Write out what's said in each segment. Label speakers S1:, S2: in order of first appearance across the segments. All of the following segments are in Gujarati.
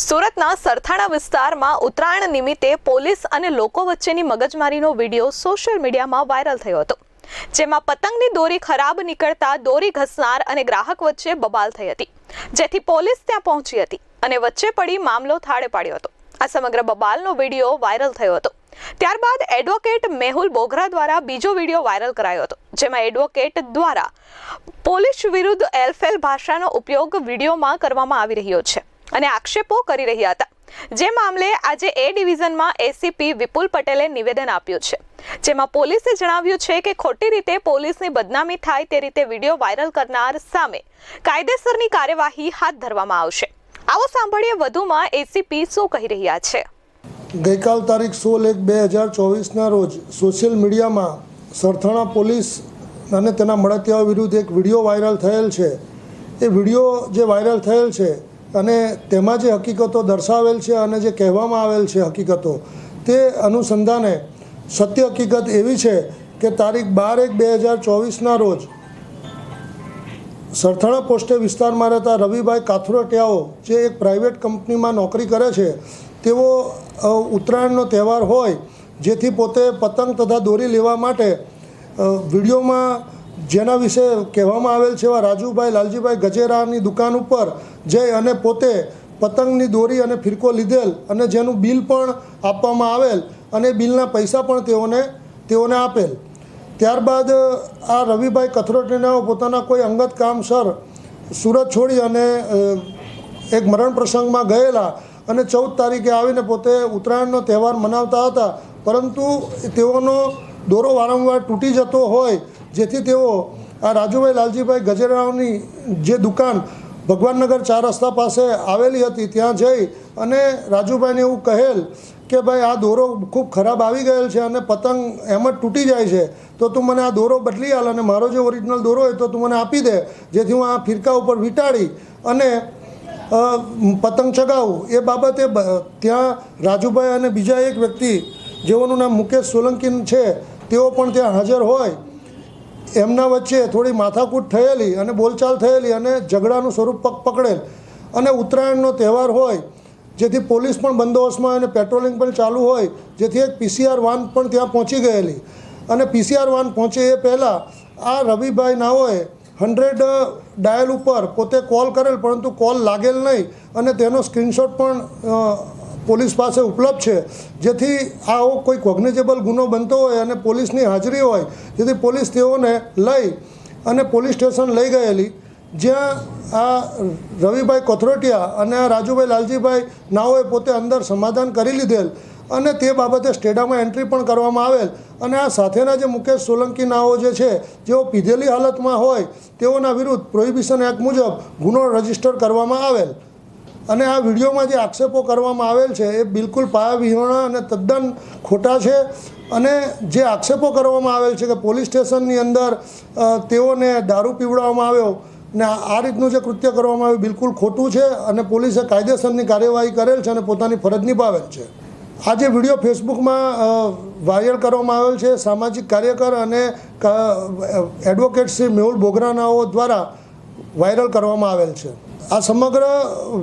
S1: સુરતના સરથાણા વિસ્તારમાં ઉત્તરાયણ નિમિત્તે પોલીસ અને લોકો વચ્ચેની મગજમારીનો વીડિયો સોશિયલ મીડિયામાં વાયરલ થયો હતો, જેમાં પતંગની દોરી ખરાબ નીકળતા દોરી ઘસનાર અને ગ્રાહક વચ્ચે બબાલ થઈ હતી, જેથી પોલીસ ત્યાં પહોંચી હતી અને વચ્ચે પડી મામલો થાળે પાડ્યો હતો. આ સમગ્ર બબાલનો વીડિયો વાયરલ થયો હતો. ત્યારબાદ એડવોકેટ મેહુલ બોગરા દ્વારા બીજો વીડિયો વાયરલ કરાયો હતો, જેમાં એડવોકેટ દ્વારા પોલીસ વિરુદ્ધ એલફેલ ભાષાનો ઉપયોગ વિડીયોમાં કરવામાં આવી રહ્યો છે. અને આક્ષેપો કરી રહ્યા હતા. જે મામલે આજે એ ડિવિઝનમાં એસીપી વિપુલ પટેલે નિવેદન આપ્યું છે. જેમાં પોલીસે જણાવ્યું છે કે ખોટી રીતે પોલીસની બદનામી થાય તે રીતે વીડિયો વાયરલ કરનાર સામે કાયદેસરની કાર્યવાહી હાથ ધરવામાં આવશે. આવો સાંભળીએ વધુમાં એસીપી શું કહી રહ્યા છે.
S2: ગઈકાલ તારીખ સોળ એક બે હજાર ચોવીસના રોજ સોશિયલ મીડિયામાં સરથાણા પોલીસ અને તેના મળતિયાઓ વિરુદ્ધ એક વીડિયો વાયરલ થયેલ છે. એ વીડિયો જે વાયરલ થયેલ છે અને તેમાં જે હકીકતો દર્શાવેલ છે અને જે કહેવામાં આવેલ છે હકીકતો, તે અનુસંધાને સત્ય હકીકત એવી છે કે તારીખ બાર એક બે હજાર ચોવીસના રોજ સરથાણા પોસ્ટે વિસ્તારમાં રહેતા રવિભાઈ કાથરોટિયાઓ, જે એક પ્રાઇવેટ કંપનીમાં નોકરી કરે છે, તેઓ ઉત્તરાયણનો તહેવાર હોય, જેથી પોતે પતંગ તથા દોરી લેવા માટે વિડીયોમાં જેના વિશે કહેવામાં આવેલ છે એવા રાજુભાઈ લાલજીભાઈ ગજેરાની દુકાન ઉપર જઈ અને પોતે પતંગની દોરી અને ફિરકો લીધેલ અને જેનું બિલ પણ આપવામાં આવેલ અને બિલના પૈસા પણ તેઓને તેઓને આપેલ. ત્યારબાદ આ રવિભાઈ કથરોટીનાઓ પોતાના કોઈ અંગત કામસર સુરત છોડી અને એક મરણ પ્રસંગમાં ગયેલા અને ચૌદ તારીખે આવીને પોતે ઉત્તરાયણનો તહેવાર મનાવતા હતા. પરંતુ તેઓનો દોરો વારંવાર તૂટી જતો હોય જેથી તેઓ આ રાજુભાઈ લાલજીભાઈ ગજેરાવની જે દુકાન ભગવાનનગર ચાર રસ્તા પાસે આવેલી હતી, ત્યાં જઈ અને રાજુભાઈને એવું કહેલ કે ભાઈ, આ દોરો ખૂબ ખરાબ આવી ગયેલ છે અને પતંગ એમ જ તૂટી જાય છે. તો તું મને આ દોરો બદલી આલ અને મારો જે ઓરિજિનલ દોરો હોય તો તું મને આપી દે. જેથી હું આ ફિરકા ઉપર વીંટાળી અને પતંગ ચગાવું. એ બાબતે ત્યાં રાજુભાઈ અને બીજા એક વ્યક્તિ, જેઓનું નામ મુકેશ સોલંકી છે, તેઓ પણ ત્યાં હાજર હોય. એમના વચ્ચે થોડી માથાકૂટ થયેલી અને બોલચાલ થયેલી અને ઝઘડાનું સ્વરૂપ પક, પકડેલ. અને ઉત્તરાયણનો તહેવાર હોય, જેથી પોલીસ પણ બંદોબસ્તમાં અને પેટ્રોલિંગ પણ ચાલુ હોય, જેથી એક પીસીઆર વાન પણ ત્યાં પહોંચી ગયેલી. અને પીસીઆર વાન પહોંચે એ પહેલાં આ રવિભાઈ નાઓએ હંડ્રેડ ડાયલ ઉપર પોતે કોલ કરેલ, પરંતુ કોલ લાગેલ નહીં. અને તેનો સ્ક્રીનશોટ પણ પોલીસ પાસે ઉપલબ્ધ છે. જેથી આવો કોઈ કોગ્નેજેબલ ગુનો બનતો હોય અને પોલીસની હાજરી હોય, જેથી પોલીસ તેઓને લઈ અને પોલીસ સ્ટેશન લઈ ગયેલી. જ્યાં આ રવિભાઈ કોથરોટિયા અને આ રાજુભાઈ લાલજીભાઈ નાઓએ પોતે અંદર સમાધાન કરી લીધેલ અને તે બાબતે સ્ટેડામાં એન્ટ્રી પણ કરવામાં આવેલ. અને આ સાથેના જે મુકેશ સોલંકી નાઓ જે છે, જેઓ પીધેલી હાલતમાં હોય, તેઓના વિરુદ્ધ પ્રોહિબિશન એક્ટ મુજબ ગુનો રજિસ્ટર કરવામાં આવેલ. અને આ વિડીયોમાં જે આક્ષેપો કરવામાં આવેલ છે એ બિલકુલ પાયાવિહોણા અને તદ્દન ખોટા છે. અને જે આક્ષેપો કરવામાં આવેલ છે કે પોલીસ સ્ટેશનની અંદર તેઓને દારૂ પીવડાવવામાં આવ્યો ને આ રીતનું જે કૃત્ય કરવામાં આવ્યું બિલકુલ ખોટું છે અને પોલીસે કાયદેસરની કાર્યવાહી કરેલ છે અને પોતાની ફરજ નિભાવેલ છે. આ જે વીડિયો ફેસબુકમાં વાયરલ કરવામાં આવેલ છે, સામાજિક કાર્યકર અને એડવોકેટ શ્રી મેહુલ બોગરાનાઓ દ્વારા વાયરલ કરવામાં આવેલ છે. આ સમગ્ર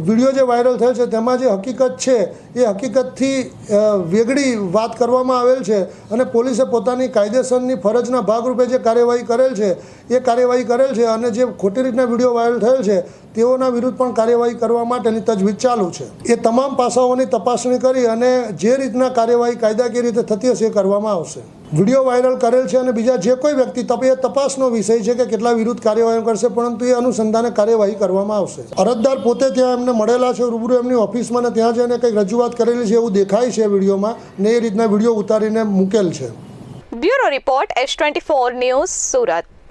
S2: વીડિયો જે વાયરલ થયો છે, તેમાં જે હકીકત છે, એ હકીકતથી વેગળી વાત કરવામાં આવેલ છે અને પોલીસે પોતાની કાયદેસરની ફરજના ભાગરૂપે જે કાર્યવાહી કરેલ છે, એ કાર્યવાહી કરેલ છે અને જે ખોટી રીતના વીડિયો વાયરલ થયેલ છે, તેઓના વિરુદ્ધ પણ કાર્યવાહી કરવા માટેની તજવીજ ચાલુ છે. એ તમામ પાસાઓની તપાસણી કરી અને જે રીતના કાર્યવાહી કાયદાકીય રીતે થતી હશે એ કરવામાં આવશે. વીડિયો વાયરલ કરેલ છે અને બીજા જે કોઈ વ્યક્તિ તપ એ તપાસનો વિષય છે કે કેટલા વિરુદ્ધ કાર્યવાહી કરશે, પરંતુ એ અનુસંધાને કાર્યવાહી કરવામાં આવશે. અરજદાર પોતે ત્યાં એમને મળેલા છે, રૂબરૂ એમની ઓફિસમાં ને ત્યાં જઈને કંઈક રજૂઆત કરેલી છે એવું દેખાય છે વિડીયોમાં ને એ રીતના વીડિયો ઉતારીને મૂકેલ છે.
S1: Bureau report S twenty four news Surat.